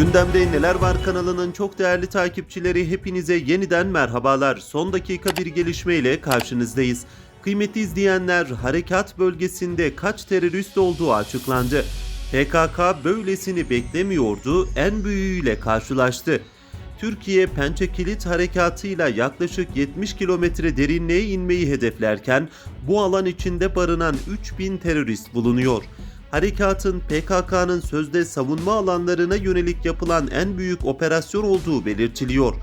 Gündemde Neler Var kanalının çok değerli takipçileri hepinize yeniden merhabalar. Son dakika bir gelişmeyle karşınızdayız. Kıymetli izleyenler harekat bölgesinde kaç terörist olduğu açıklandı. PKK böylesini beklemiyordu, en büyüğüyle karşılaştı. Türkiye Pençe Kilit Harekatı'yla yaklaşık 70 kilometre derinliğe inmeyi hedeflerken bu alan içinde barınan 3000 terörist bulunuyor. Harekatın PKK'nın sözde savunma alanlarına yönelik yapılan en büyük operasyon olduğu belirtiliyor.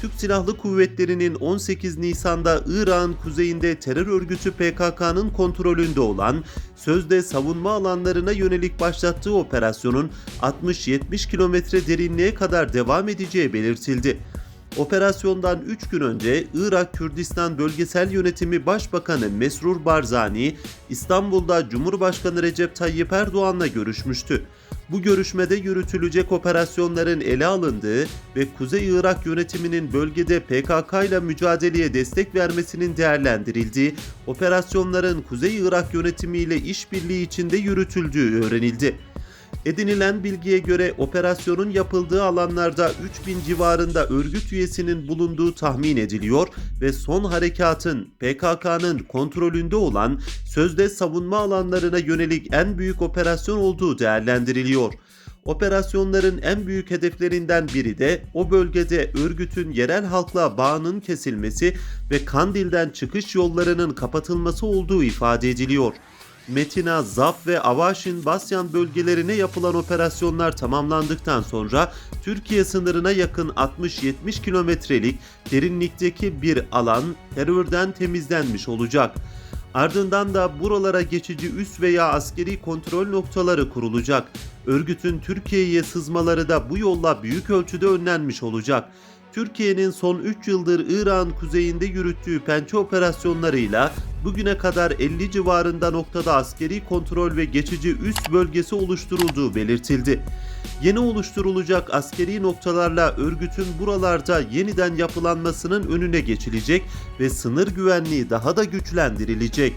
Türk Silahlı Kuvvetleri'nin 18 Nisan'da Irak'ın kuzeyinde terör örgütü PKK'nın kontrolünde olan sözde savunma alanlarına yönelik başlattığı operasyonun 60-70 kilometre derinliğe kadar devam edeceği belirtildi. Operasyondan 3 gün önce Irak Kürdistan Bölgesel Yönetimi Başbakanı Mesrur Barzani İstanbul'da Cumhurbaşkanı Recep Tayyip Erdoğan'la görüşmüştü. Bu görüşmede yürütülecek operasyonların ele alındığı ve Kuzey Irak yönetiminin bölgede PKK ile mücadeleye destek vermesinin değerlendirildiği, operasyonların Kuzey Irak yönetimiyle işbirliği içinde yürütüldüğü öğrenildi. Edinilen bilgiye göre operasyonun yapıldığı alanlarda 3000 civarında örgüt üyesinin bulunduğu tahmin ediliyor ve son harekatın PKK'nın kontrolünde olan sözde savunma alanlarına yönelik en büyük operasyon olduğu değerlendiriliyor. Operasyonların en büyük hedeflerinden biri de o bölgede örgütün yerel halkla bağının kesilmesi ve Kandil'den çıkış yollarının kapatılması olduğu ifade ediliyor. Metina, Zaf ve Avaşin Basyan bölgelerine yapılan operasyonlar tamamlandıktan sonra Türkiye sınırına yakın 60-70 kilometrelik derinlikteki bir alan terörden temizlenmiş olacak. Ardından da buralara geçici üs veya askeri kontrol noktaları kurulacak. Örgütün Türkiye'ye sızmaları da bu yolla büyük ölçüde önlenmiş olacak. Türkiye'nin son 3 yıldır İran kuzeyinde yürüttüğü pençe operasyonlarıyla bugüne kadar 50 civarında noktada askeri kontrol ve geçici üst bölgesi oluşturulduğu belirtildi. Yeni oluşturulacak askeri noktalarla örgütün buralarda yeniden yapılanmasının önüne geçilecek ve sınır güvenliği daha da güçlendirilecek.